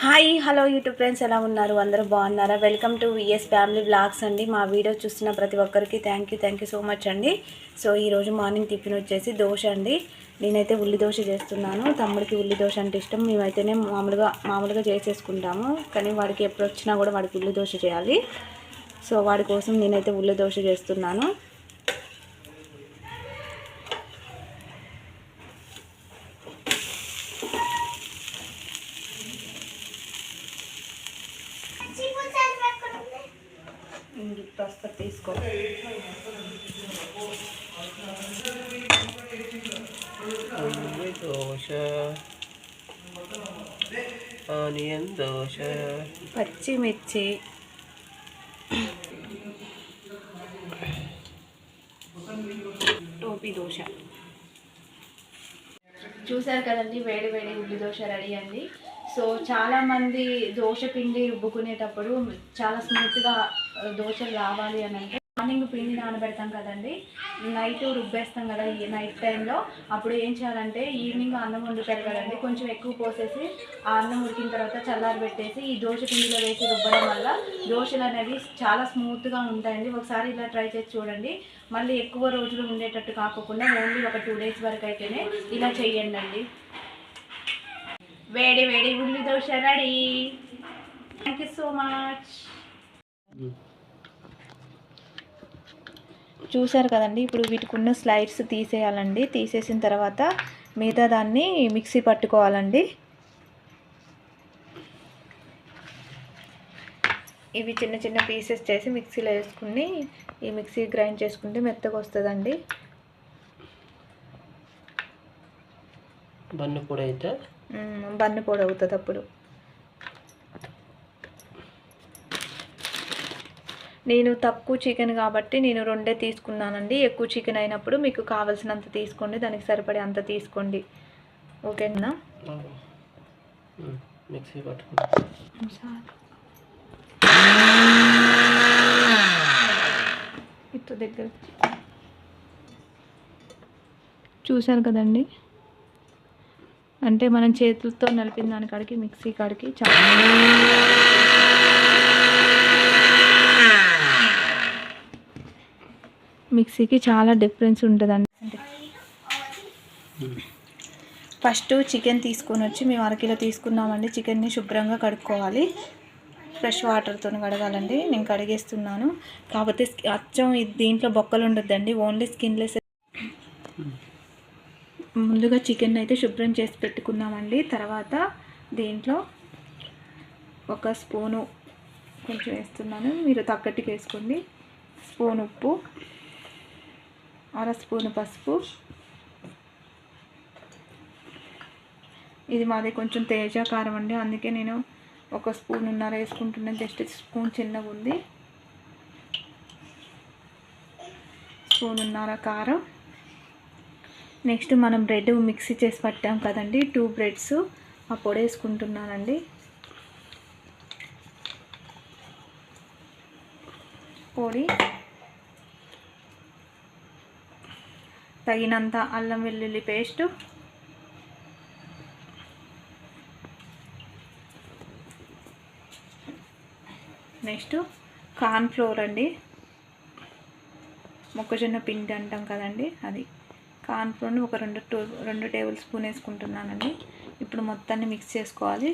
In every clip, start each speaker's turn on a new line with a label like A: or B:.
A: Hi hello YouTube friends ఎలా ఉన్నారు? అందరూ బాగున్నారా? Welcome to VS family blogs అండి. మా వీడియో చూస్తున్న ప్రతి ఒక్కరికి thank you thank you so much అండి. సో ఈరోజు మార్నింగ్ టిఫిన్ వచ్చేసి దోశ అండి. నేనైతే ఉల్లి దోశ చేస్తున్నాను. తమ్ముడికి ఉల్లి దోశ అంటే ఇష్టం. మేమైతేనే మామూలుగా మామూలుగా చేసేసుకుంటాము. కానీ వాడికి ఎప్పుడు వచ్చినా కూడా వాడికి ఉల్లి దోశ చేయాలి. సో వాడి కోసం నేనైతే ఉల్లి దోశ చేస్తున్నాను. తీసుకో.
B: దోశ ఆనియన్ దోశ.
A: పచ్చిమిర్చి. టోపీ దోశ. చూసారు కదండి వేడి వేడి ఉల్లి దోశ రెడీ అండి. సో చాలా మంది దోశ పిండి రుబ్బుకునేటప్పుడు చాలా స్మూత్గా దోశలు రావాలి అని అంటే మార్నింగ్ పిండి నానబెడతాం కదండి. నైట్ రుబ్బేస్తాం కదా ఈ నైట్ టైంలో. అప్పుడు ఏం చేయాలంటే ఈవినింగ్ అన్నం వండుతారు కదండి. కొంచెం ఎక్కువ పోసేసి ఆ అన్నం ఉడికిన తర్వాత చల్లారి పెట్టేసి ఈ దోశ పిండిలో వేసి రుబ్బడం వల్ల దోశలు అనేవి చాలా స్మూత్గా ఉంటాయండి. ఒకసారి ఇలా ట్రై చేసి చూడండి. మళ్ళీ ఎక్కువ రోజులు ఉండేటట్టు కాకుండా ఓన్లీ ఒక టూ డేస్ వరకు అయితేనే ఇలా చేయండి అండి. వేడి వేడి ఉల్లి dosa ready. Thank you so much చూసారు కదండి. ఇప్పుడు వీటికి ఉన్న స్లైడ్స్ తీసేయాలండి. తీసేసిన తర్వాత మిగతా దాన్ని మిక్సీ పట్టుకోవాలండి. ఇవి చిన్న చిన్న పీసెస్ చేసి మిక్సీలో వేసుకుని ఈ మిక్సీ గ్రైండ్ చేసుకుంటే మెత్తగా వస్తుందండి.
B: బన్ను పొడి అయితే?
A: బన్ను పొడి అవుతుంది అప్పుడు నేను తక్కువ చికెన్ కాబట్టి నేను రెండే తీసుకున్నానండి. ఎక్కువ చికెన్ అయినప్పుడు మీకు కావలసినంత తీసుకోండి. దానికి సరిపడే అంత తీసుకోండి. ఓకేనా?
B: మిక్సీ
A: ఇటు దగ్గర. చూశారు కదండి. అంటే మనం చేతులతో నలిపిన దాని కాడికి మిక్సీ కాడికి చాలా మిక్సీకి చాలా డిఫరెన్స్ ఉంటుందండి. అంటే ఫస్ట్ చికెన్ తీసుకొని వచ్చి మేము అరకిలో తీసుకున్నామండి. చికెన్ని శుభ్రంగా కడుక్కోవాలి. ఫ్రెష్ వాటర్తో కడగాలండి. నేను కడిగేస్తున్నాను. కాకపోతే అచ్చం ఇది దీంట్లో బొక్కలు ఉండొద్దండి. Only skinless. ముందుగా చికెన్ అయితే శుభ్రం చేసి పెట్టుకున్నామండి. తర్వాత దీంట్లో ఒక స్పూను కొంచెం వేస్తున్నాను. మీరు తగ్గట్టుకు వేసుకోండి. స్పూన్ ఉప్పు. అర స్పూన్ పసుపు. ఇది మాది కొంచెం తేజ కారం అండి. అందుకే నేను ఒక స్పూన్ ఉన్నర వేసుకుంటున్నాను జస్ట్ స్పూన్ చిన్నగా ఉంది. స్పూన్ ఉన్నర కారం. నెక్స్ట్ మనం బ్రెడ్ మిక్సీ చేసి పట్టాం కదండి. టూ బ్రెడ్స్ ఆ పొడి వేసుకుంటున్నానండి. పొడి తగినంత అల్లం వెల్లుల్లి పేస్ట్. నెక్స్ట్ కార్న్ ఫ్లోర్ అండి. మొక్కజొన్న పిండి అంటాం కదండి అది. కార్న్ఫ్లోర్ని ఒక రెండు టూ రెండు టేబుల్ స్పూన్ వేసుకుంటున్నానండి. ఇప్పుడు మొత్తాన్ని మిక్స్ చేసుకోవాలి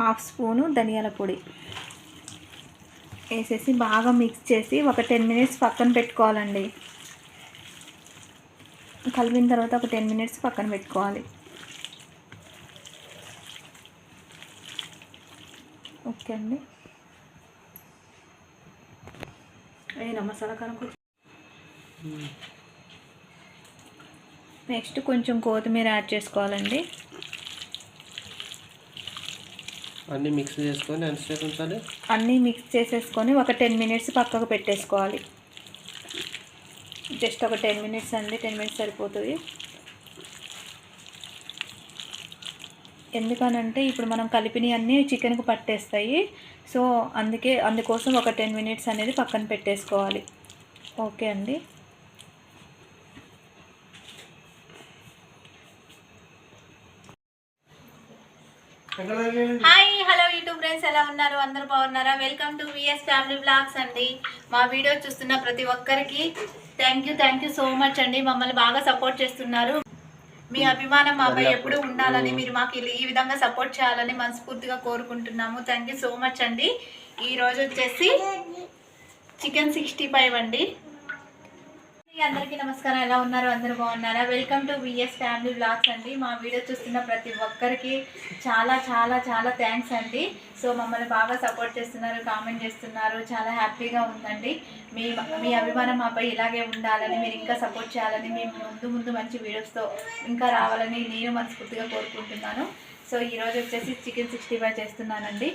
A: హాఫ్ స్పూను ధనియాల పొడి వేసేసి బాగా మిక్స్ చేసి ఒక టెన్ మినిట్స్ పక్కన పెట్టుకోవాలండి. కలిపిన తర్వాత ఒక టెన్ మినిట్స్ పక్కన పెట్టుకోవాలి. ఓకే అండి. అయినా మసాలా కారం కొంచెం నెక్స్ట్ కొంచెం కొత్తిమీర యాడ్ చేసుకోవాలండి.
B: అన్నీ మిక్స్ చేసుకొని ఎంతసేపు ఉంచాలి?
A: అన్నీ మిక్స్ చేసేసుకొని ఒక టెన్ మినిట్స్ పక్కకు పెట్టేసుకోవాలి. జస్ట్ ఒక టెన్ మినిట్స్ అండి టెన్ మినిట్స్ సరిపోతుంది. ఎందుకనంటే ఇప్పుడు మనం కలిపినవి అన్నీ చికెన్కి పట్టేస్తాయి. సో అందుకే అందుకోసం ఒక టెన్ మినిట్స్ అనేది పక్కన పెట్టేసుకోవాలి. ఓకే అండి? హాయ్ హలో యూట్యూబ్ ఫ్రెండ్స్ ఎలా ఉన్నారు? అందరూ బాగున్నారా? Welcome to VS family blogs అండి. మా వీడియో చూస్తున్న ప్రతి ఒక్కరికి thank you thank you so much అండి. మమ్మల్ని బాగా సపోర్ట్ చేస్తున్నారు. మీ అభిమానం మాపై ఎప్పుడు ఉండాలని మీరు మాకు ఈ విధంగా సపోర్ట్ చేయాలని మనస్ఫూర్తిగా కోరుకుంటున్నాము. థ్యాంక్ యూ సో మచ్ అండి. ఈ రోజు వచ్చేసి చికెన్ సిక్స్టీ ఫైవ్ అండి. అందరికీ నమస్కారం. ఎలా ఉన్నారు? అందరూ బాగున్నారా? Welcome to VS family blogs అండి. మా వీడియో చూస్తున్న ప్రతి ఒక్కరికి చాలా చాలా చాలా థ్యాంక్స్ అండి. సో మమ్మల్ని బాగా సపోర్ట్ చేస్తున్నారు కామెంట్ చేస్తున్నారు. చాలా హ్యాపీగా ఉందండి. మీ మీ అభిమానం మాపై ఇలాగే ఉండాలని మీరు ఇంకా సపోర్ట్ చేయాలని మేము ముందు ముందు మంచి వీడియోస్తో ఇంకా రావాలని నేను మనస్ఫూర్తిగా కోరుకుంటున్నాను. సో ఈరోజు వచ్చేసి చికెన్ సిక్స్టీ ఫైవ్ చేస్తున్నానండి.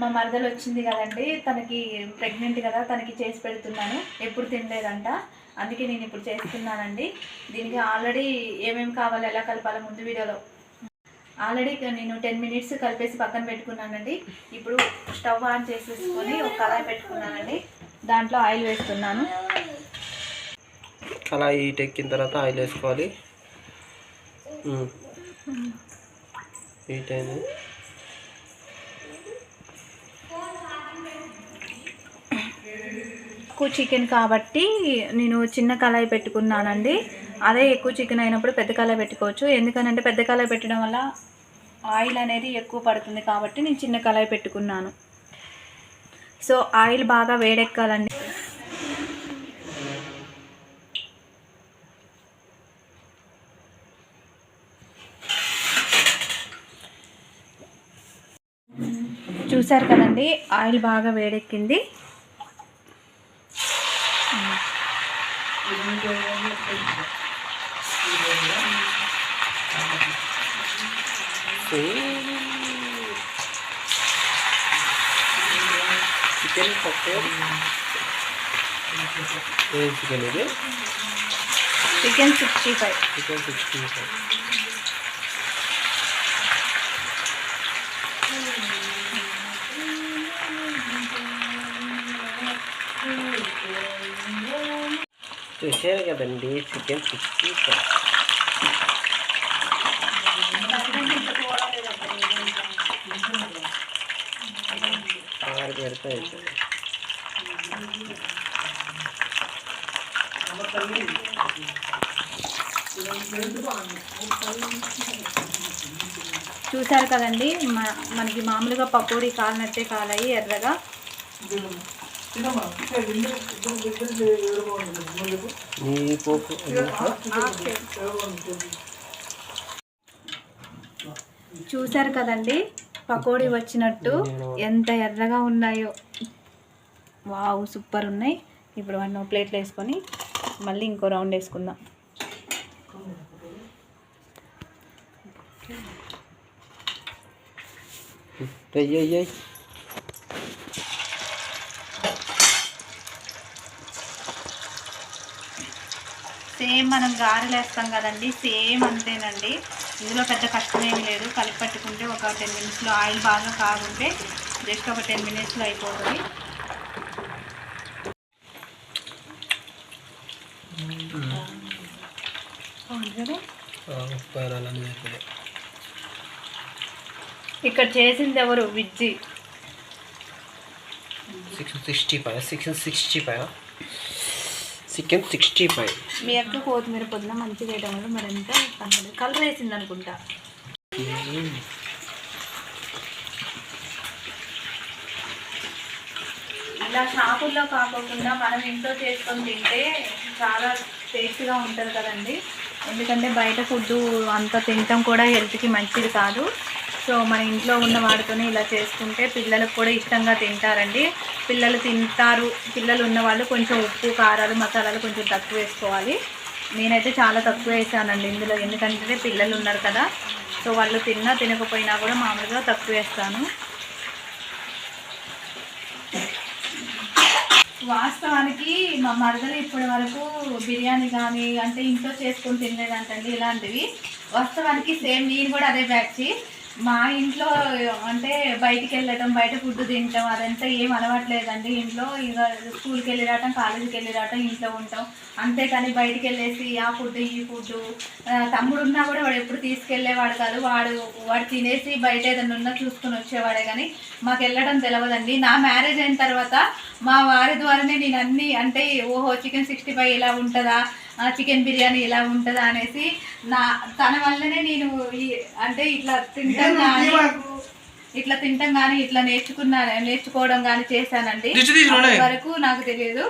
A: మా మరదలు వచ్చింది కదండి తనకి ప్రెగ్నెంట్ కదా తనకి చేసి పెడుతున్నాను. ఎప్పుడు తినలేదంట. అందుకే నేను ఇప్పుడు చేస్తున్నానండి. దీనికి ఆల్రెడీ ఏమేమి కావాలో ఎలా కలపాలో ముందు వీడియోలో. ఆల్రెడీ నేను టెన్ మినిట్స్ కలిపేసి పక్కన పెట్టుకున్నానండి. ఇప్పుడు స్టవ్ ఆన్ చేసేసుకొని ఒక కళాయి పెట్టుకున్నానండి. దాంట్లో ఆయిల్ వేస్తున్నాను.
B: అలా హీట్ ఎక్కిన తర్వాత ఆయిల్ వేసుకోవాలి. హీట్ అయింది.
A: ఎక్కువ చికెన్ కాబట్టి నేను చిన్న కళాయి పెట్టుకున్నానండి. అదే ఎక్కువ చికెన్ అయినప్పుడు పెద్ద కళాయి పెట్టుకోవచ్చు. ఎందుకనంటే పెద్ద కళాయి పెట్టడం వల్ల ఆయిల్ అనేది ఎక్కువ పడుతుంది కాబట్టి నేను చిన్న కళాయి పెట్టుకున్నాను. సో ఆయిల్ బాగా వేడెక్కాలండి. చూసారు కదండి ఆయిల్ బాగా వేడెక్కింది.
B: chicken cocktail chicken
A: is it chicken
B: 65 chicken 65 special కదండి చికెన్ సిక్స్టీ ఫైవ్ ఆరు
A: చూసారు కదండి మనకి మామూలుగా పకోడీ కాలినట్టే కాలాయి ఎర్రగా. చూసారు కదండి పకోడీ వచ్చినట్టు ఎంత ఎర్రగా ఉన్నాయో వావ్ సూపర్ ఉన్నాయి ఇప్పుడు మనం ప్లేట్లు వేసుకొని మళ్ళీ ఇంకో రౌండ్ వేసుకుందాం
B: అయ్యయ్యో
A: సేమ్ మనం గారెలు వేస్తాం కదండి సేమ్ అంతేనండి. ఇందులో పెద్ద కష్టమేమి లేదు. కలిపి పట్టుకుంటే ఒక టెన్ మినిట్స్లో ఆయిల్ బాగా కాగుంటే జస్ట్ ఒక టెన్ మినిట్స్లో అయిపోతుంది. ఇక్కడ చేసింది ఎవరు? Vijji.
B: Six sixty five six sixty five. Chicken sixty five
A: మీ అక్క కొత్తిమీర పొద్దున మంచిగా వేయడం వల్ల మరింత కలర్ వేసింది అనుకుంటా. ఇలా షాపుల్లో కాకుండా మనం ఇంట్లో చేసుకొని తింటే చాలా టేస్ట్గా ఉంటుంది కదండి. ఎందుకంటే బయట ఫుడ్ అంత తినటం కూడా హెల్త్కి మంచిది కాదు. సో మన ఇంట్లో ఉన్న వాటితోనే ఇలా చేసుకుంటే పిల్లలకు కూడా ఇష్టంగా తింటారండి. పిల్లలు తింటారు పిల్లలు ఉన్న వాళ్ళు కొంచెం ఉప్పు కారాలు మసాలాలు కొంచెం తక్కువ వేసుకోవాలి. నేనైతే చాలా తక్కువ వేసానండి ఇందులో ఎందుకంటే పిల్లలు ఉన్నారు కదా. సో వాళ్ళు తిన్నా తినకపోయినా కూడా మామూలుగా తక్కువ వేస్తాను. వాస్తవానికి మా మరదలు ఇప్పటి వరకు బిర్యానీ కానీ అంటే ఇంట్లో చేసుకొని తినలేదంటండి ఇలాంటివి. వాస్తవానికి సేమ్ నేను కూడా అదే బ్యాచ్ మా ఇంట్లో అంటే బయటికి వెళ్ళటం బయట ఫుడ్ తినటం అదంతా ఏం అలవాట్లేదండి. ఇంట్లో ఇక స్కూల్కి వెళ్ళి రావటం కాలేజీకి వెళ్ళి రావటం ఇంట్లో ఉంటాం. అంతేకాని బయటికి వెళ్ళేసి ఆ ఫుడ్ ఈ ఫుడ్ తమ్ముడు ఉన్నా కూడా వాడు ఎప్పుడు తీసుకెళ్ళేవాడు కాదు. వాడు వాడు తినేసి బయట ఏదైనా ఉన్నా చూసుకొని వచ్చేవాడే కానీ మాకు వెళ్ళడం తెలియదండి నా మ్యారేజ్ అయిన తర్వాత మా వారి ద్వారానే నేను అన్ని అంటే ఓహో చికెన్ సిక్స్టీ ఫైవ్ ఇలా ఉంటుందా? చికెన్ బిర్యానీ ఇలా ఉంటుందా అనేసి నా తన వల్లనే నేను ఈ అంటే ఇట్లా తింటాం కానీ ఇట్లా తింటాం కానీ ఇట్లా నేర్చుకున్నా నేర్చుకోవడం కానీ చేశానండి. వరకు నాకు తెలియదు.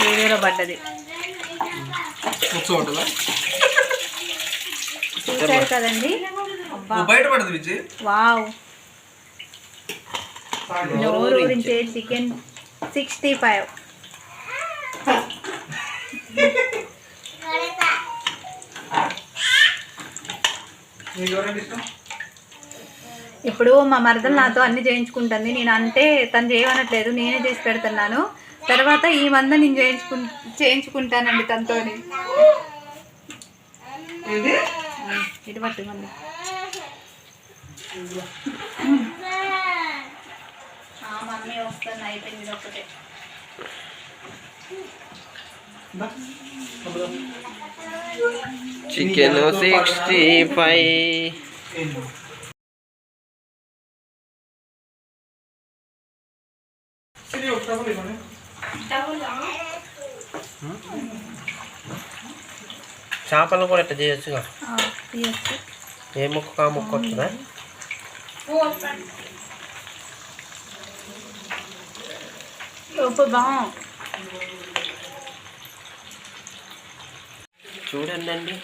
A: వీడియోలో పడ్డది. చూసారు కదండి? వావ్. నోరూరించే చికెన్. సిక్స్టీ ఫైవ్ ఇప్పుడు మా మరదలు నాతో అన్ని చేయించుకుంటుంది. నేను అంటే తను చేయమనట్లేదు. నేనే చేసి పెడుతున్నాను. తర్వాత ఈ మంద నేను చేయించుకు చేయించుకుంటానండి తనతో ఇటు పట్టు మంది. మమ్మీ వస్తుంది అయిపోయింది ఒకటే
B: చికెన్ సిక్స్టీ ఫైవ్. చేపలు కూడా ఇట్లా చేయొచ్చుగా. ఏ ముక్క ముక్క వస్తుందా? చూడండి అండి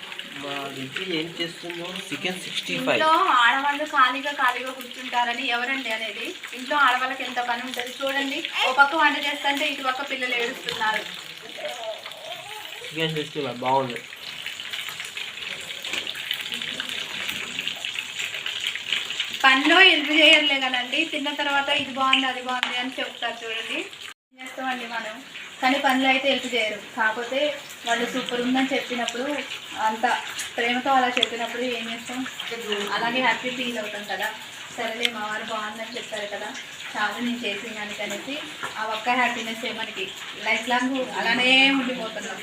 B: మా విజి ఏం చేస్తుందో చికెన్ సిక్స్టీ ఫైవ్
A: ఇంట్లో ఆడవాళ్ళు ఖాళీగా ఖాళీగా కూర్చుంటారని ఎవరండి అనేది? ఇంట్లో ఆడవాళ్ళకి ఎంత పని ఉంటుంది చూడండి. ఓ పక్క వంట చేస్తుంటే ఇటు పక్క పిల్లలు ఏడుస్తున్నారు.
B: చికెన్ సిక్స్టీ ఫైవ్ బాగుంది.
A: పనిలో హెల్ప్ చేయర్లే కదండి? తిన్న తర్వాత ఇది బాగుంది అది బాగుంది అని చెప్తారు చూడండి. చేస్తామండి మనం. కానీ పనులు అయితే హెల్ప్ చేయరు. కాకపోతే వాళ్ళు సూపర్ ఉందని చెప్పినప్పుడు అంత ప్రేమతో అలా చెప్పినప్పుడు ఏం చేస్తాం? అలాగే హ్యాపీ ఫీల్ అవుతాం కదా. సరేలే మా వారు బాగుందని చెప్పారు కదా. చాలు నేను చేసిన దానికి అనేసి ఆ ఒక్క హ్యాపీనెస్ మనకి. లైఫ్ లాంగ్ అలానే ఉండిపోతున్నాం.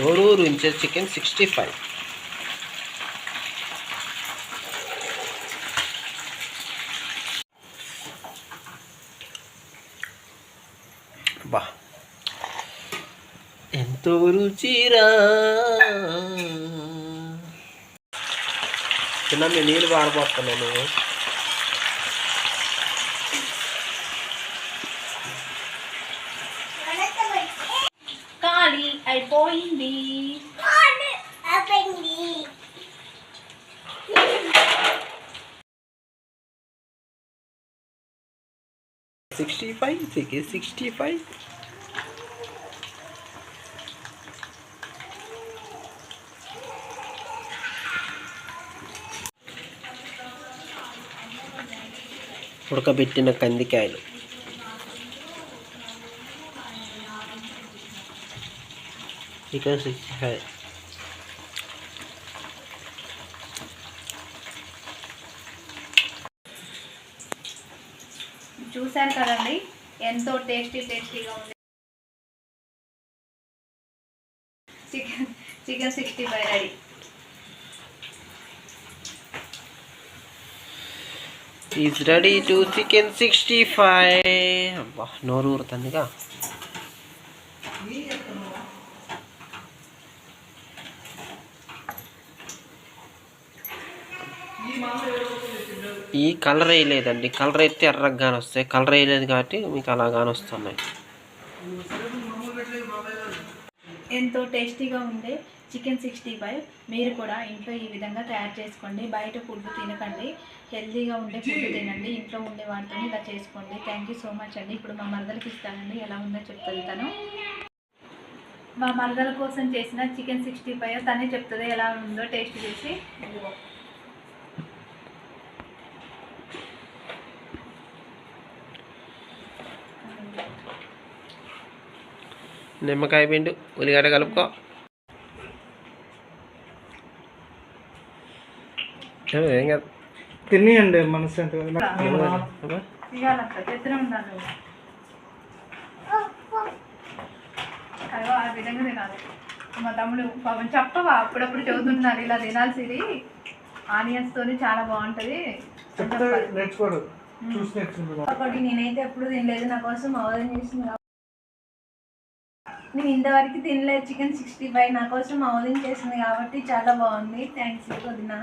B: నోరూరు ఇంచెస్ చికెన్ సిక్స్టీ ఫైవ్. బా. ఎంతో రుచిరా. చిన్న మీ నీళ్ళు పారిపోతున్నాను
A: అయిపోయింది.
B: Sixty five chicken sixty five ఉడకబెట్టిన కందికాయలు. చికెన్ సిక్స్టీ ఫైవ్
A: చూశారు కదండి ఎంతో టేస్టీ టేస్టీగా ఉంది. Chicken chicken sixty five ready.
B: Is ready to chicken sixty five అబ్బా నోరు ఊరుతుందిగా. ఈ కలర్ వేయలేదండి. కలర్ అయితే ఎర్రగానే వస్తాయి. కలర్ వేయలేదు కాబట్టి మీకు అలాగానే వస్తున్నాయి.
A: ఎంతో టేస్టీగా ఉండే చికెన్ సిక్స్టీ ఫైవ్. మీరు కూడా ఇంట్లో ఈ విధంగా తయారు చేసుకోండి. బయట ఫుడ్ తినకండి. హెల్తీగా ఉండే ఫుడ్ తినండి. ఇంట్లో ఉండే వాటితో ఇలా చేసుకోండి. థ్యాంక్ యూ సో మచ్ అండి. ఇప్పుడు మా మరదలకి ఇస్తానండి. ఎలా ఉందో చెప్తుంది తను మా మరదల కోసం చేసిన చికెన్ సిక్స్టీ ఫైవ్ తనే చెప్తుంది ఎలా ఉందో టేస్ట్ చేసి.
B: నిమ్మకాయ పిండు ఉల్లిగడ్డ కలుపుకో. ఏ, ఏం కాదు.
C: తినియండి మనసు
A: ఆ విధంగా తినాలి. మా తమ్ముడు పాపం చెప్పవా అప్పుడప్పుడు చదువుతున్నారు ఇలా తినాల్సింది. ఆనియన్స్ తోని చాలా బాగుంటది. నేనైతే ఎప్పుడు తినలేదు నా కోసం అవధం చేసింది నేను ఇంతవరకు తినలేదు చికెన్ సిక్స్టీ ఫైవ్ నా కోసం అవధం చేసింది కాబట్టి చాలా బాగుంది. థ్యాంక్స్ వదిన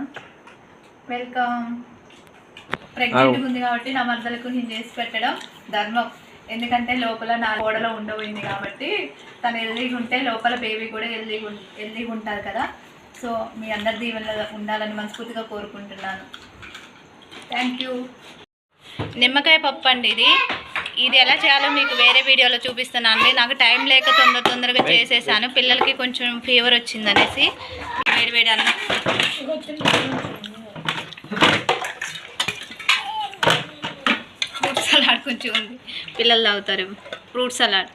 A: వెల్కమ్. ప్రెగ్నెంట్ ఉంది కాబట్టి నా మద్దలకు నేను చేసి పెట్టడం ధర్మం. ఎందుకంటే లోపల నా గోడలో ఉండబోయింది కాబట్టి తను హెల్దీగా ఉంటే లోపల బేబీ కూడా హెల్దీగా హెల్దీగా ఉంటారు కదా. సో మీ అందరి దీవెనలో ఉండాలని మనస్ఫూర్తిగా కోరుకుంటున్నాను. థ్యాంక్ యూ నిమ్మకాయ పప్పు అండి ఇది. ఇది ఎలా చేయాలో మీకు వేరే వీడియోలో చూపిస్తాను అండి. నాకు టైం లేక తొందర తొందరగా చేసేసాను. పిల్లలకి కొంచెం ఫీవర్ వచ్చింది అనేసి వేడి వేడి అన్నం ఫ్రూట్ సలాడ్ కొంచెం ఉంది. పిల్లలు తాగుతారు. Fruit salad.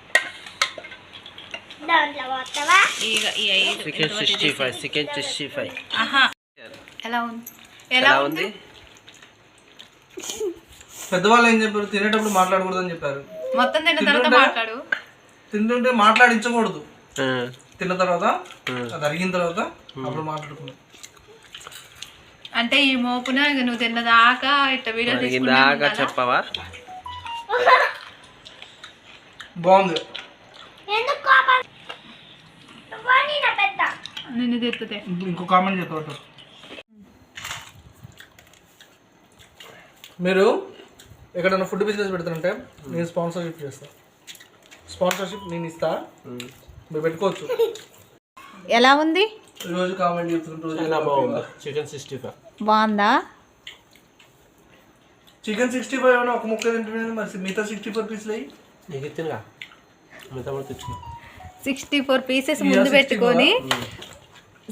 A: ఎలా ఉంది?
B: ఎలా ఉంది?
C: పెద్దవాళ్ళు ఏం చెప్పారు? తినేటప్పుడు మాట్లాడకూడదని చెప్పారు.
A: మొత్తం తిన్న తర్వాత మాట్లాడు.
C: తింటుంటే మాట్లాడించకూడదు. తిన్న తర్వాత. అది అరిగిన తర్వాత అప్పుడు మాట్లాడుకున్నాం
A: అంటే ఈ మోపున ఇక నువ్వు తిన్నదాకా ఇట్లా వీడియో ఉండాలా?
B: చెప్పవా?
C: బాగుంది.
A: నిన్ను
C: ఇప్పుడు ఇంకో కామెంట్ చెప్పవచ్చు మీరు ఎక్కడైనా ఫుడ్ బిజినెస్ పెడతారంటే నేను స్పాన్సర్షిప్ చేస్తా. స్పాన్సర్షిప్ నేను ఇస్తా. మీరు పెట్టుకోవచ్చు.
A: ఎలా ఉంది?
C: రోజు కామెంట్
B: చాలా బాగుంది. చికెన్ సిక్స్టీ ఫైవ్
A: బాగుందా?
C: చికెన్ సిక్స్టీ ఫైవ్ అని ఒక ముక్క తింటున్నాను మరి. మిగతా సిక్స్టీ ఫోర్ పీస్లు అయ్యి
B: నీకు ఇచ్చిందిగా మీ తమ్ముడు తెచ్చుకో.
A: సిక్స్టీ ఫోర్ పీసెస్ ముందు
C: 60
A: పెట్టుకొని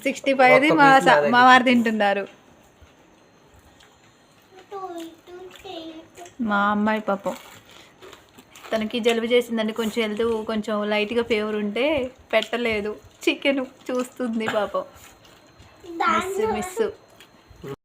A: సిక్స్టీ ఫైవ్ది మా మా వారు తింటున్నారు. మా అమ్మాయి పాపం. తనకి జలుబు చేసిందండి. కొంచెం వెళ్తూ కొంచెం లైట్గా ఫీవర్ ఉంటే పెట్టలేదు. చికెన్ చూస్తుంది పాపం. Miss miss